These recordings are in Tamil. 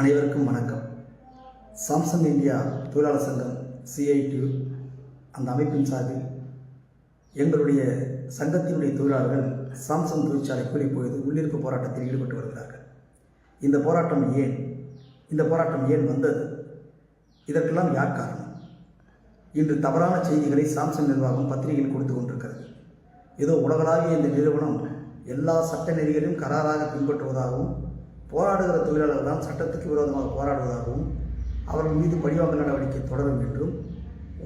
அனைவருக்கும் வணக்கம். சாம்சங் இந்தியா தொழிலாளர் சங்கம் சிஐடி அந்த அமைப்பின் சார்பில் எங்களுடைய சங்கத்தினுடைய தொழிலாளர்கள் சாம்சங் தொழிற்சாலைக்குள் இப்பொழுது உள்ளிருப்பு போராட்டத்தில் ஈடுபட்டு வருகிறார்கள். இந்த போராட்டம் ஏன்? இந்த போராட்டம் ஏன் வந்தது? இதற்கெல்லாம் யார் காரணம்? இன்று தவறான செய்திகளை சாம்சங் நிர்வாகம் பத்திரிகையில் கொடுத்து கொண்டிருக்கிறது. ஏதோ உலகளாவிய இந்த நிறுவனம் எல்லா சட்ட நெறிகளையும் கராராக பின்பற்றுவதாகவும் போராடுகிற தொழிலாளர்கள் தான் சட்டத்துக்கு விரோதமாக போராடுவதாகவும் அவர்கள் மீது பழிவாங்க நடவடிக்கை தொடரும் என்றும்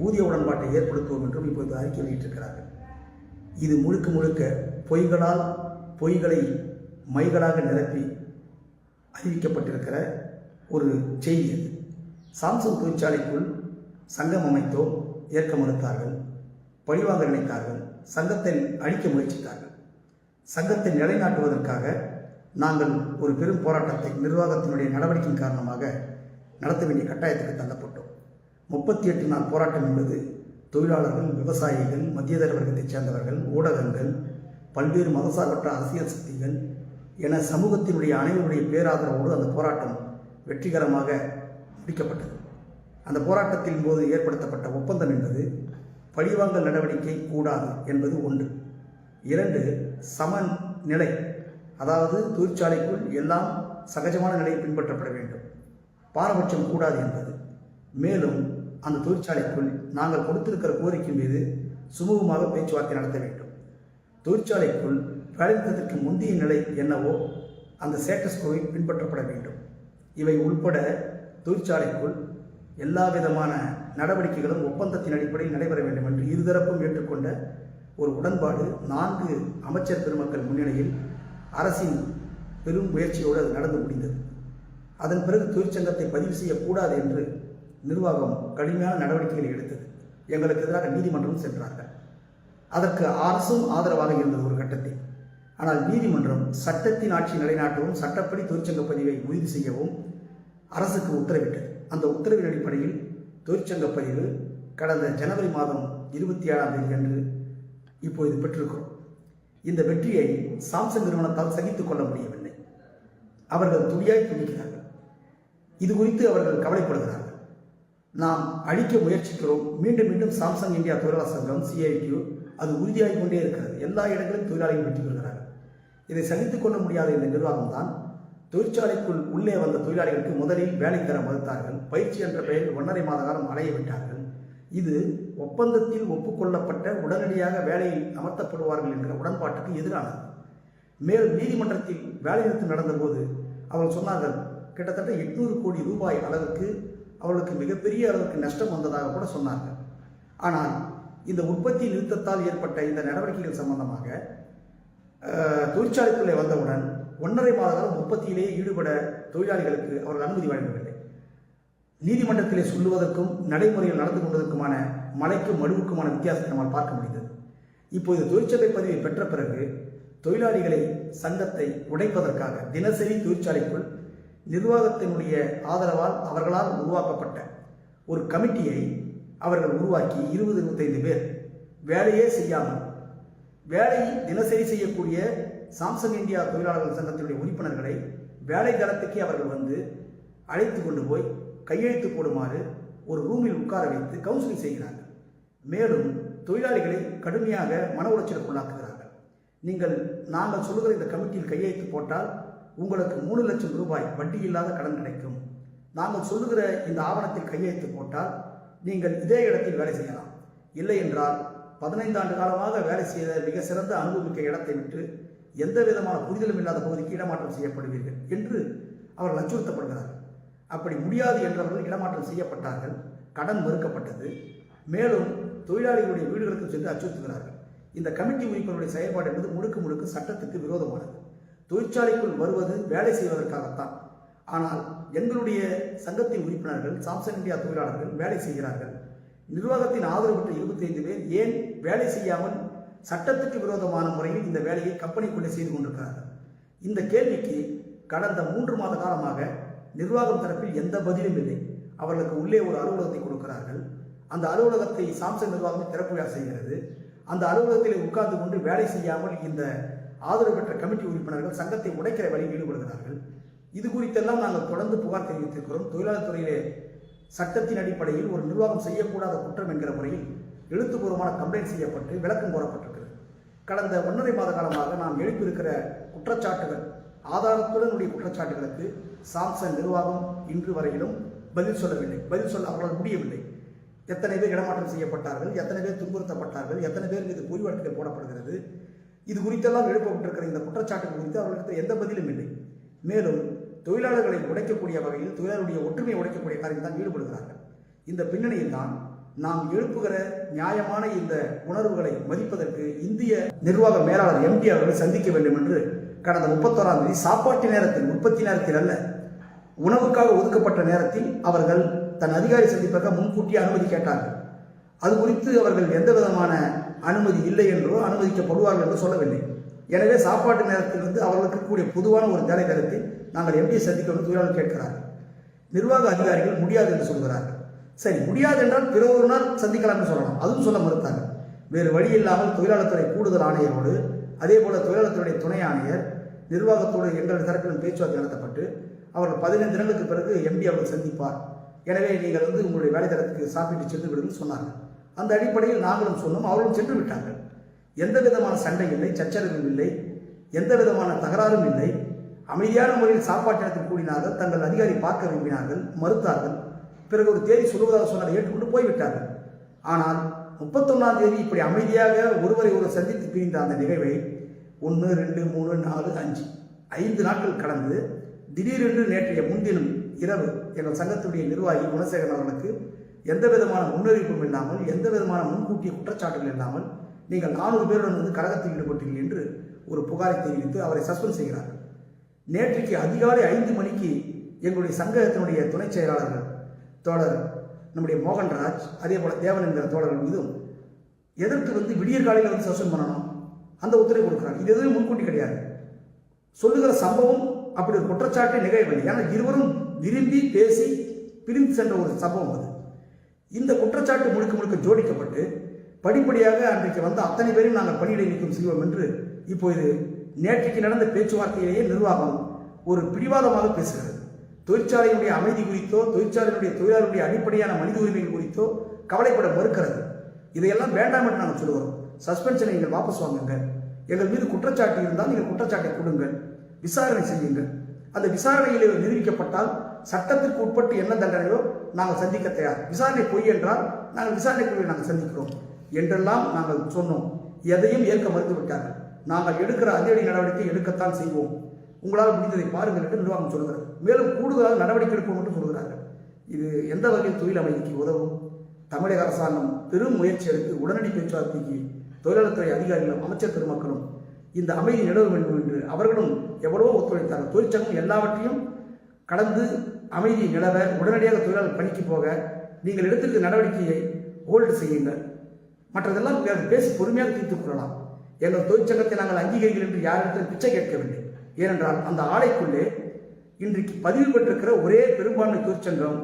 ஊதிய உடன்பாட்டை ஏற்படுத்துவோம் என்றும் இப்போது அறிக்கை வெளியிட்டிருக்கிறார்கள். இது முழுக்க முழுக்க பொய்களால் பொய்களை மைகளாக நிரப்பி அறிவிக்கப்பட்டிருக்கிற ஒரு செய்தி அது. சாம்சங் தொழிற்சாலைக்குள் சங்கம் அமைத்தோ ஏற்க மறுத்தார்கள் பழிவாங்க நினைத்தார்கள் சங்கத்தை அழிக்க முயற்சித்தார்கள். சங்கத்தை நிலைநாட்டுவதற்காக நாங்கள் ஒரு பெரும் போராட்டத்தை நிர்வாகத்தினுடைய நடவடிக்கையின் காரணமாக நடத்த வேண்டிய கட்டாயத்துக்கு தள்ளப்பட்டோம். முப்பத்தி எட்டு நாள் போராட்டம் என்பது தொழிலாளர்கள் விவசாயிகள் மத்தியதர வர்க்கத்தைச் சேர்ந்தவர்கள் ஊடகங்கள் பல்வேறு மதசார்பற்ற அரசியல் சக்திகள் என சமூகத்தினுடைய அனைவருடைய பேராதரவோடு அந்த போராட்டம் வெற்றிகரமாக முடிக்கப்பட்டது. அந்த போராட்டத்தின் போது ஏற்படுத்தப்பட்ட ஒப்பந்தம் என்பது பழிவாங்கல் நடவடிக்கை கூடாது என்பது ஒன்று. இரண்டு சமநிலை அதாவது தொழிற்சாலைக்குள் எல்லாம் சகஜமான நிலை பின்பற்றப்பட வேண்டும். பாரபட்சம் கூடாது என்பது. மேலும் அந்த தொழிற்சாலைக்குள் நாங்கள் கொடுத்திருக்கிற கோரிக்கை மீது சுமூகமாக பேச்சுவார்த்தை நடத்த வேண்டும். தொழிற்சாலைக்குள் வேலைநிறுத்தத்திற்கு முந்தைய நிலை என்னவோ அந்த ஸ்டேட்டஸ் கோவை பின்பற்றப்பட வேண்டும். இவை உள்பட தொழிற்சாலைக்குள் எல்லா விதமான நடவடிக்கைகளும் ஒப்பந்தத்தின் அடிப்படையில் நடைபெற வேண்டும் என்று இருதரப்பும் ஏற்றுக்கொண்ட ஒரு உடன்பாடு நான்கு அமைச்சர் பெருமக்கள் முன்னிலையில் அரசின் பெரும் முயற்சியோடு அது நடந்து முடிந்தது. அதன் பிறகு தொழிற்சங்கத்தை பதிவு செய்யக்கூடாது என்று நிர்வாகம் கடுமையான நடவடிக்கைகளை எடுத்தது. எங்களுக்கு எதிராக நீதிமன்றம் சென்றார்கள். அதற்கு அரசும் ஆதரவாக இருந்தது ஒரு கட்டத்தில். ஆனால் நீதிமன்றம் சட்டத்தின் ஆட்சி நிலைநாட்டவும் சட்டப்படி தொழிற்சங்க பதிவை உறுதி செய்யவும் அரசுக்கு உத்தரவிட்டது. அந்த உத்தரவின் அடிப்படையில் தொழிற்சங்க பதிவு கடந்த ஜனவரி மாதம் இருபத்தி ஏழாம் தேதி அன்று இப்போது பெற்றிருக்கிறோம். இந்த வெற்றியை சாம்சங் நிறுவனத்தால் சகித்துக் கொள்ள முடியவில்லை. அவர்கள் துடியாய் துடிக்கிறார்கள். இது குறித்து அவர்கள் கவலைப்படுகிறார்கள். நாம் அழிக்க முயற்சிக்கிறோம். மீண்டும் மீண்டும் சாம்சங் இந்தியா தொழிலாளர் சங்கம் சிஐடியு அது உறுதியாகிக் கொண்டே இருக்கிறது. எல்லா இடங்களிலும் தொழிலாளிகள் வெற்றி பெறுகிறார்கள். இதை சகித்துக் கொள்ள முடியாத இந்த நிர்வாகம் தான் தொழிற்சாலைக்குள் உள்ளே வந்த தொழிலாளிகளுக்கு முதலில் வேலை தர மறுத்தார்கள். பயிற்சி என்ற பெயரில் ஒன்றரை மாத காலம் அலைய விட்டார்கள். இது ஒப்பந்தத்தில் ஒப்புக்கொள்ளப்பட்ட உடனடியாக வேலையில் அமர்த்தப்படுவார்கள் என்ற உடன்பாட்டுக்கு எதிரானது. மேலும் நீதிமன்றத்தில் வேலைநிறுத்தம் நடந்தபோது அவர்கள் சொன்னார்கள் கிட்டத்தட்ட எட்நூறு கோடி ரூபாய் அளவுக்கு அவர்களுக்கு மிகப்பெரிய அளவுக்கு நஷ்டம் வந்ததாக கூட சொன்னார்கள். ஆனால் இந்த உற்பத்தி நிறுத்தத்தால் ஏற்பட்ட இந்த நடவடிக்கைகள் சம்பந்தமாக தொழிற்சாலைக்குள்ளே வந்தவுடன் ஒன்றரை மாத காலம் உற்பத்தியிலேயே ஈடுபட தொழிலாளிகளுக்கு அவர்கள் அனுமதி வழங்கவில்லை. நீதிமன்றத்திலே சொல்லுவதற்கும் நடைமுறையில் நடந்து கொண்டதற்குமான மலைக்கும் மடுவுக்குமான வித்தியாசத்தை நம்மால் பார்க்க முடிந்தது. இப்போது தொழிற்சபை பதிவை பெற்ற பிறகு தொழிலாளிகளை சங்கத்தை உடைப்பதற்காக தினசரி தொழிற்சாலைக்குள் நிர்வாகத்தினுடைய ஆதரவால் அவர்களால் உருவாக்கப்பட்ட ஒரு கமிட்டியை அவர்கள் உருவாக்கி இருபது இருபத்தைந்து பேர் வேலையே செய்யாமல் வேலையை தினசரி செய்யக்கூடிய சாம்சங் இந்தியா தொழிலாளர்கள் சங்கத்தினுடைய உறுப்பினர்களை வேலை தளத்துக்கே அவர்கள் வந்து அழைத்து கொண்டு போய் கையெழுத்து போடுமாறு ஒரு ரூமில் உட்கார வைத்து கவுன்சிலிங் செய்கிறார்கள். மேலும் தொழிலாளிகளை கடுமையாக மன உளைச்சலுக்குள்ளாக்குகிறார்கள். நீங்கள் நாங்கள் சொல்லுகிற இந்த கமிட்டியில் கையெழுத்து போட்டால் உங்களுக்கு மூணு லட்சம் ரூபாய் வட்டி இல்லாத கடன் கிடைக்கும். நாங்கள் சொல்லுகிற இந்த ஆவணத்தில் கையெழுத்து போட்டால் நீங்கள் இதே இடத்தில் வேலை செய்யலாம். இல்லை என்றால் பதினைந்து ஆண்டு காலமாக வேலை செய்த மிக சிறந்த அனுபவமிக்க இடத்தை விட்டு எந்த விதமான புரிதலும் இல்லாத பகுதிக்கு இடமாற்றம் செய்யப்படுவீர்கள் என்று அவர்கள் அச்சுறுத்தப்படுகிறார்கள். அப்படி முடியாது என்றவர்கள் இடமாற்றம் செய்யப்பட்டார்கள். கடன் மறுக்கப்பட்டது. மேலும் தொழிலாளிகளுடைய வீடுகளுக்கு சென்று அச்சுறுத்துகிறார்கள். இந்த கமிட்டி உறுப்பினருடைய செயல்பாடு என்பது முழுக்க முழுக்க சட்டத்துக்கு விரோதமானது. தொழிற்சாலைக்குள் வருவது வேலை செய்வதற்காகத்தான். ஆனால் எங்களுடைய சங்கத்தின் உறுப்பினர்கள் சாம்சங் இந்தியா தொழிலாளர்கள் வேலை செய்கிறார்கள். நிர்வாகத்தின் ஆதரவு பெற்ற இருபத்தி ஐந்து பேர் ஏன் வேலை செய்யாமல் சட்டத்துக்கு விரோதமான முறையில் இந்த வேலையை கம்பெனிக்குள்ளே செய்து கொண்டிருக்கிறார்கள்? இந்த கேள்விக்கு கடந்த மூன்று மாத காலமாக நிர்வாகம் தரப்பில் எந்த பதிலும் இல்லை. அவர்களுக்கு உள்ளே ஒரு அலுவலகத்தை கொடுக்கிறார்கள். அந்த அலுவலகத்தை சாம்சங் நிர்வாகம் திறப்பு விழா செய்கிறது. அந்த அலுவலகத்தில் உட்கார்ந்து கொண்டு வேலை செய்யாமல் இந்த ஆதரவு பெற்ற கமிட்டி உறுப்பினர்கள் சங்கத்தை உடைக்கிற வழியில் ஈடுபடுகிறார்கள். இது குறித்தெல்லாம் நாங்கள் தொடர்ந்து புகார் தெரிவித்திருக்கிறோம். தொழிலாளர் துறையிலே சட்டத்தின் அடிப்படையில் ஒரு நிர்வாகம் செய்யக்கூடாத குற்றம் என்கிற முறையில் எழுத்துப்பூர்வமான கம்ப்ளைண்ட் செய்யப்பட்டு விளக்கம் கோரப்பட்டிருக்கிறது. கடந்த ஒன்றரை மாத காலமாக நாம் எழுப்பியிருக்கிற குற்றச்சாட்டுகள் ஆதாரத்துடன் உடைய குற்றச்சாட்டுகளுக்கு சாம்சங் நிர்வாகம் இன்று வரையிலும் பதில் சொல்லவில்லை. பதில் சொல்ல அவர்களால் முடியவில்லை. எத்தனை பேர் இடமாற்றம் செய்யப்பட்டார்கள் எத்தனை பேர் துன்புறுத்தப்பட்டார்கள் எத்தனை பேர் மீது பொய் வழக்குகள் போடப்படுகிறது இது குறித்தெல்லாம் எழுப்பப்பட்டிருக்கிற இந்த குற்றச்சாட்டுகள் குறித்து அவர்களுக்கு எந்த பதிலும் இல்லை. மேலும் தொழிலாளர்களை உடைக்கக்கூடிய வகையில் தொழிலாளருடைய ஒற்றுமையை உடைக்கக்கூடிய காரியம் தான் ஈடுபடுகிறார்கள். இந்த பின்னணியில் தான் நாம் எழுப்புகிற நியாயமான இந்த உணர்வுகளை மதிப்பதற்கு இந்திய நிர்வாக மேலாளர் எம்டி அவர்களை சந்திக்க வேண்டும் என்று கடந்த முப்பத்தோராம் தேதி சாப்பாட்டு நேரத்தில் உற்பத்தி நேரத்தில் அல்ல உணவுக்காக ஒதுக்கப்பட்ட நேரத்தில் அவர்கள் தன் அதிகாரி சந்திப்பதற்கு முன்கூட்டியே அனுமதி கேட்டார்கள். அது குறித்து அவர்கள் எந்த விதமான அனுமதி இல்லை என்றோ அனுமதிக்கப்படுவார்கள் என்று சொல்லவில்லை. எனவே சாப்பாட்டு நேரத்திலிருந்து அவர்களுக்கு கூடிய பொதுவான ஒரு வேலை நேரத்தில் நாங்கள் எப்படி சந்திக்க வேண்டும் தொழிலாளர் கேட்கிறார்கள் நிர்வாக அதிகாரிகள் முடியாது என்று சொல்கிறார்கள் சரி முடியாது என்றால் பிற ஒரு நாள் சந்திக்கலாம் என்று சொல்லலாம். அதுவும் சொல்ல மறுத்தாங்க வேறு வழி இல்லாமல் தொழிலாளர் துறை கூடுதல் ஆணையரோடு அதே போல தொழிலாளர் துறை துணை ஆணையர் நிர்வாகத்தோடு எங்கள் தரப்பிலும் பேச்சுவார்த்தை நடத்தப்பட்டு அவர்கள் பதினைந்து தினங்களுக்கு பிறகு எம்பி அவர்கள் சந்திப்பார். எனவே நீங்கள் வந்து உங்களுடைய வேலை தரத்துக்கு சாப்பிட்டு சென்று விடுங்கள் சொன்னார்கள். அந்த அடிப்படையில் நாங்களும் சொன்னோம் அவர்களும் சென்று விட்டார்கள். எந்த விதமான சண்டை இல்லை சச்சரவும் இல்லை எந்த விதமான தகராறும் இல்லை. அமைதியான முறையில் சாப்பாட்டு நேரத்தில் கூடினார்கள் தங்கள் அதிகாரி பார்க்க விரும்பினார்கள் மறுத்தார்கள். பிறகு ஒரு தேதி சொல்லுவதாக சொன்னார் ஏற்றுக்கொண்டு போய்விட்டார்கள். ஆனால் முப்பத்தொன்னாம் தேதி இப்படி அமைதியாக ஒருவரை ஒருவர் சந்தித்து பிரிந்த அந்த நிகழ்வை ஒன்று ரெண்டு மூணு நாலு அஞ்சு. ஐந்து நாட்கள் கடந்து திடீரென்று நேற்றைய முன்தினம் இரவு எங்கள் சங்கத்துடைய நிர்வாகி குணசேகரன் அவர்களுக்கு எந்த விதமான முன்னறிவிப்பும் இல்லாமல் எந்த விதமான முன்கூட்டிய குற்றச்சாட்டுகள் இல்லாமல் நீங்கள் நானூறு பேருடன் வந்து கழகத்தில் ஈடுபட்டீர்கள் என்று ஒரு புகாரை தெரிவித்து அவரை சஸ்பெண்ட் செய்கிறார். நேற்றைக்கு அதிகாலை ஐந்து மணிக்கு எங்களுடைய சங்கத்தினுடைய துணைச் செயலாளர்கள் தோழர் நம்முடைய மோகன்ராஜ் அதே போல தேவன் என்கிற தோழர்கள் மீதும் எதற்கு வந்து விடியற்காலையில் வந்து சஸ்பெண்ட் பண்ணணும். அந்த உத்தரவு கொடுக்குறாங்க இது எதுவும் முன்கூட்டி கிடையாது. சொல்லுகிற சம்பவம் அப்படி ஒரு குற்றச்சாட்டை நிகழவில்லை ஏன்னா இருவரும் விரும்பி பேசி பிரிந்து சென்ற ஒரு சம்பவம் அது. இந்த குற்றச்சாட்டு முழுக்க முழுக்க ஜோடிக்கப்பட்டு படிப்படியாக அன்றைக்கு வந்த அத்தனை பேரையும் நாங்கள் பணியிடை நீக்கம் செய்வோம் என்று இப்போது நேற்றைக்கு நடந்த பேச்சுவார்த்தையிலேயே நிர்வாகம் ஒரு பிடிவாதமாக பேசுகிறது. தொழிற்சாலையினுடைய அமைதி குறித்தோ தொழிற்சாலையினுடைய தொழிலாளருடைய அடிப்படையான மனித உரிமைகள் குறித்தோ கவலைப்பட மறுக்கிறது. இதையெல்லாம் வேண்டாம் என்று நாங்கள் சொல்லுவோம் சஸ்பென்ஷனை நீங்கள் வாபஸ் வாங்குங்க எங்கள் மீது குற்றச்சாட்டு இருந்தால் நீங்கள் குற்றச்சாட்டை கொடுங்கள். விசாரணை செய்யுங்கள். அந்த விசாரணையில் நிரூபிக்கப்பட்டால் சட்டத்திற்கு உட்பட்டு என்ன தண்டனையோ நாங்கள் சந்திக்க தயார். விசாரணை பொய் என்றால் நாங்கள் விசாரணை குழுவை நாங்கள் சந்திக்கிறோம். என்றெல்லாம் நாங்கள் சொன்னோம். எதையும் ஏற்க மறுத்துவிட்டார்கள். நாங்கள் எடுக்கிற அதிரடி நடவடிக்கை எடுக்கத்தான் செய்வோம். உங்களால் முடிந்ததை பாருங்கள் என்று நிர்வாகம் சொல்கிறார் மேலும் கூடுதலாக நடவடிக்கை எடுப்போம் என்று சொல்கிறார்கள் இது எந்த வகையில் தொழில் அமைதிக்கு உதவும்? தமிழக அரசாங்கம் பெரும் முயற்சி எடுத்து உடனடி பேச்சுவார்த்தைக்கு தொழிலாளர்துறை அதிகாரிகளும் அமைச்சர் பெருமக்களும் இந்த அமைதி நிலவ வேண்டும் என்று அவர்களும் எவ்வளவோ ஒத்துழைத்தார்கள். தொழிற்சங்கம் எல்லாவற்றையும் கடந்து அமைதி நிலவ உடனடியாக தொழிலாளர் பணிக்கு போக நீங்கள் எடுத்திருக்க நடவடிக்கையை ஹோல்டு செய்யுங்கள். மற்றதெல்லாம் பேசி பொறுமையாக தீர்த்துக் கொள்ளலாம். எங்கள் தொழிற்சங்கத்தை நாங்கள் அங்கீகரிக்கிறோம் என்று யாரிடத்தில் பிச்சை கேட்கவில்லை. ஏனென்றால் அந்த ஆலைக்குள்ளே இன்றைக்கு பதிவு பெற்றிருக்கிற ஒரே பெரும்பான்மை தொழிற்சங்கம்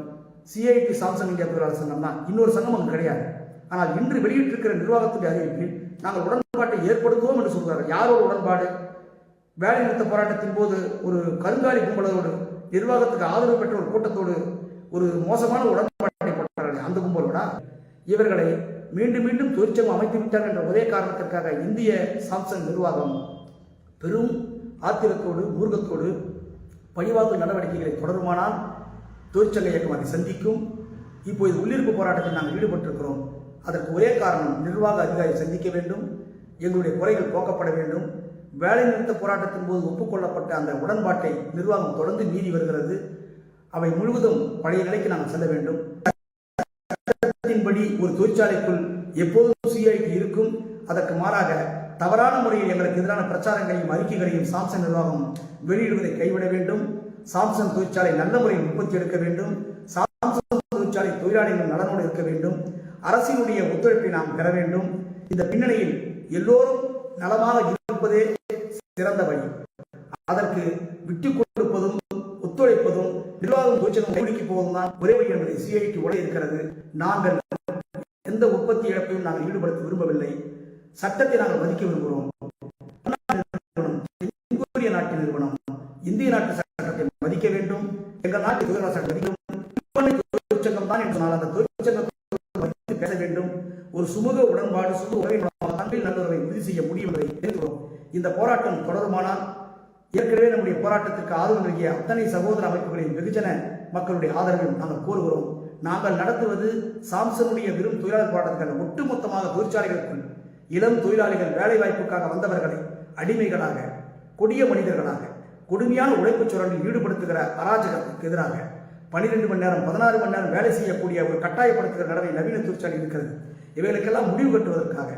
சிஐடி சாம்சங் இந்தியா தொழிலாளர் சங்கம் தான். இன்னொரு சங்கம் அங்கு கிடையாது. ஆனால் இன்று வெளியிட்டிருக்கிற நிர்வாகத்துடைய அறிவிப்பில் நாங்கள் உடன்பாட்டை ஏற்படுத்துவோம் என்று சொல்கிறார் யாரோட உடன்பாடு? வேலை நிறுத்த போராட்டத்தின் போது ஒரு கருங்காலி கும்பலோடு நிர்வாகத்துக்கு ஆதரவு பெற்ற ஒரு கூட்டத்தோடு ஒரு மோசமான உடன்பாட்டை போட்டார்கள். அந்த கும்பலோட? இவர்களை மீண்டும் மீண்டும் தொழிற்சங்கம் அமைத்து விட்டார் என்ற ஒரே காரணத்திற்காக இந்திய சாம்சங் நிர்வாகம் பெரும் ஆத்திரத்தோடு ஊர்கத்தோடு பழிவாக்கு நடவடிக்கைகளை தொடருமானால் தொழிற்சங்க இயக்கம் அதை சந்திக்கும். இப்போது உள்ளிருப்பு போராட்டத்தில் நாங்கள் ஈடுபட்டிருக்கிறோம். அதற்கு ஒரே காரணம் நிர்வாக அதிகாரி சந்திக்க வேண்டும் எங்களுடைய குறைகள் போக்கப்பட வேண்டும். வேலை நிறுத்த போராட்டத்தின் போது ஒப்புக்கொள்ளப்பட்ட அந்த உடன்பாட்டை நிர்வாகம் தொடர்ந்து மீறி வருகிறது. அவை முழுவதும் பழைய நிலைக்கு நாங்கள் செல்ல வேண்டும். சட்டத்தின்படி ஒரு தொழிற்சாலைக்குள் எப்போதும் சிஐடி இருக்கும். அதற்கு மாறாக தவறான முறையில் எங்களுக்கு எதிரான பிரச்சாரங்களையும் அறிக்கைகளையும் சாம்சங் நிர்வாகம் வெளியிடுவதை கைவிட வேண்டும். சாம்சங் தொழிற்சாலை நல்ல முறையில் உற்பத்தி எடுக்க வேண்டும். சாம்சங் தொழிற்சாலை தொழிலாளிகள் நலனோடு இருக்க வேண்டும். அரசினுடைய ஒத்துழைப்பை நாம் பெற வேண்டும். இந்த பின்னணியில் எல்லோரும் நலமாக இருப்பதே சிறந்த வழி. அதற்கு விட்டுக் கொடுப்பதும் ஒத்துழைப்பதும் நிர்வாகம் தொழிற்சங்கம் கைவிடிக்கு தான் ஒரே வழி என்பதை சிஐடிக்கு உடை இருக்கிறது. நாங்கள் எந்த உற்பத்தி இழப்பையும் நாங்கள் ஈடுபடுத்த விரும்பவில்லை. சட்டத்தை நாங்கள் மதிக்க விரும்புகிறோம். இந்திய நாட்டு நிறுவனம் இந்திய நாட்டு சட்டத்தை மதிக்க வேண்டும். எங்கள் நாட்டு சட்டம் மதிக்கும். தான் என்று சொன்னால் அந்த சொந்த உறவின் மூலமாக தங்கள் நல்லுறவை உறுதி செய்ய முடியும் என்பதை தெரிந்துள்ளோம் இந்த போராட்டம் தொடருமானால் ஏற்கனவே நம்முடைய போராட்டத்திற்கு ஆதரவு நல்கிய அத்தனை சகோதர அமைப்புகளின் வெகுஜன மக்களுடைய ஆதரவையும் நாங்கள் கோருகிறோம். நாங்கள் நடத்துவது சாம்சனுடைய வெறும் தொழிலாளர் போராட்டங்கள் ஒட்டுமொத்தமாக தொழிற்சாலைகளுக்குள் இளம் தொழிலாளிகள் வேலைவாய்ப்புக்காக வந்தவர்களை அடிமைகளாக கொடிய மனிதர்களாக கொடுமையான உழைப்புச் சுரண்டில் ஈடுபடுத்துகிற அராஜகத்துக்கு எதிராக பன்னிரெண்டு மணி நேரம் பதினாறு மணி நேரம் வேலை செய்யக்கூடிய ஒரு கட்டாயப்படுத்துகிற நடவை நவீன தொழிற்சாலை இருக்கிறது. இவைகளுக்கெல்லாம் முடிவு கட்டுவதற்காக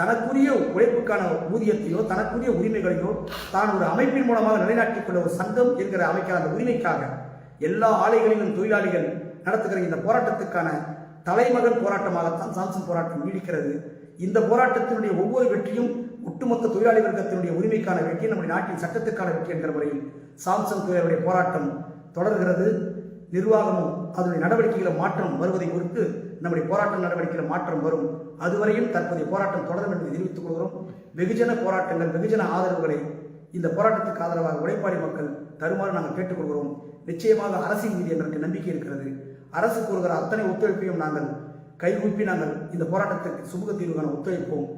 தனக்குரிய உழைப்புக்கான ஊதியத்தையோ தனக்குரிய உரிமைகளையோ தான் ஒரு அமைப்பின் மூலமாக நிலைநாட்டிக் கொள்ள ஒரு சங்கம் என்கிற அமைக்கிற அந்த உரிமைக்காக எல்லா ஆலைகளிலும் தொழிலாளிகள் நடத்துகிற இந்த போராட்டத்துக்கான தலைமகன் போராட்டமாகத்தான் சாம்சங் போராட்டம் நீடிக்கிறது. இந்த போராட்டத்தினுடைய ஒவ்வொரு வெற்றியும் ஒட்டுமொத்த தொழிலாளி வர்க்கத்தினுடைய உரிமைக்கான வெற்றி நம்முடைய நாட்டின் சட்டத்துக்கான வெற்றி என்கிற முறையில் சாம்சங் தொழிலாளருடைய போராட்டம் தொடர்கிறது. நிர்வாகமும் அதனுடைய நடவடிக்கைகளில் மாற்றம் வருவதை பொறுத்து நம்முடைய போராட்ட நடவடிக்கையில் மாற்றம் வரும். அதுவரையும் தற்போதைய போராட்டம் தொடரும் என்று தெரிவித்துக் கொள்கிறோம். வெகுஜன போராட்டங்கள் வெகுஜன ஆதரவுகளை இந்த போராட்டத்துக்கு ஆதரவாக உழைப்பாளி மக்கள் தருமாறு நாங்கள் கேட்டுக்கொள்கிறோம் நிச்சயமாக அரசின் மீது எங்களுக்கு நம்பிக்கை இருக்கிறது. அரசு கூறுகிற அத்தனை ஒத்துழைப்பையும் நாங்கள் கைகூப்பி நாங்கள் இந்த போராட்டத்திற்கு சுமூக தீர்வு காண ஒத்துழைப்போம்.